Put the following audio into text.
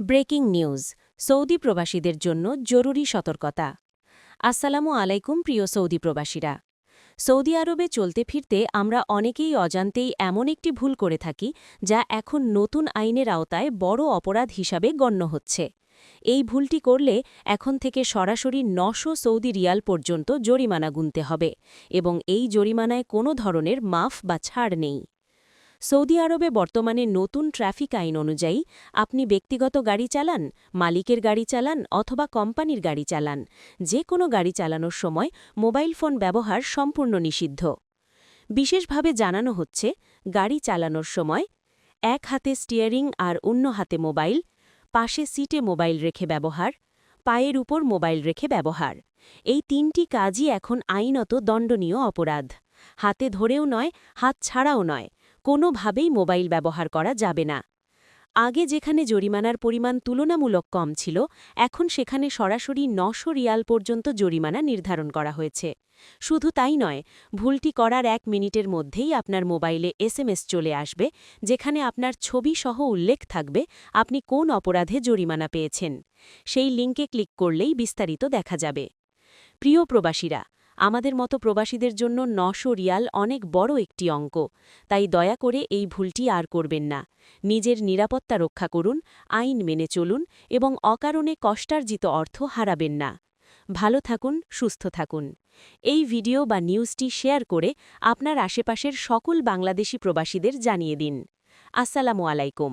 Breaking news, Saudi প্রবাসীদের জন্য জরুরি সতর্কতা। আসসালামু আলাইকুম প্রিয় সৌদি প্রবাসীরা। সৌদি আরবে চলতে ফিরতে আমরা অনেকেই অজান্তেই এমন একটি ভুল করে থাকি, যা এখন নতুন আইনের আওতায় বড় অপরাধ হিসাবে গণ্য হচ্ছে। এই ভুলটি করলে এখন থেকে সরাসরি নশো সৌদি রিয়াল পর্যন্ত জরিমানা গুনতে হবে এবং এই জরিমানায় কোনো ধরনের মাফ বা ছাড় নেই। সৌদি আরবে বর্তমানে নতুন ট্রাফিক আইন অনুযায়ী আপনি ব্যক্তিগত গাড়ি চালান, মালিকের গাড়ি চালান অথবা কোম্পানির গাড়ি চালান। যে কোনো গাড়ি চালানোর সময় মোবাইল ফোন ব্যবহার সম্পূর্ণ নিষিদ্ধ। বিশেষভাবে জানানো হচ্ছে, গাড়ি চালানোর সময় এক হাতে স্টিয়ারিং আর অন্য হাতে মোবাইল, পাশে সিটে মোবাইল রেখে ব্যবহার, পায়ের উপর মোবাইল রেখে ব্যবহার। এই তিনটি কাজই এখন আইনত দণ্ডনীয় অপরাধ। হাতে ধরেও নয়, হাত ছাড়াও নয়। কোনোভাবেই মোবাইল ব্যবহার করা যাবে না। আগে যেখানে জরিমানার পরিমাণ তুলনামূলক কম ছিল, এখন সেখানে সরাসরি নশো রিয়াল পর্যন্ত জরিমানা নির্ধারণ করা হয়েছে। শুধু তাই নয়, ভুলটি করার এক মিনিটের মধ্যেই আপনার মোবাইলে এসএমএস চলে আসবে, যেখানে আপনার ছবি সহ উল্লেখ থাকবে, আপনি কোন অপরাধে জরিমানা পেয়েছেন। সেই লিঙ্কে ক্লিক করলেই বিস্তারিত দেখা যাবে। প্রিয় প্রবাসীরা আমাদের মতো প্রবাসীদের জন্য নশো রিয়াল অনেক বড় একটি অঙ্ক। তাই দয়া করে এই ভুলটি আর করবেন না। নিজের নিরাপত্তা রক্ষা করুন, আইন মেনে চলুন এবং অকারণে কষ্টার্জিত অর্থ হারাবেন না। ভালো থাকুন, সুস্থ থাকুন। এই ভিডিও বা নিউজটি শেয়ার করে আপনার আশেপাশের সকল বাংলাদেশি প্রবাসীদের জানিয়ে দিন। আসসালামু আলাইকুম।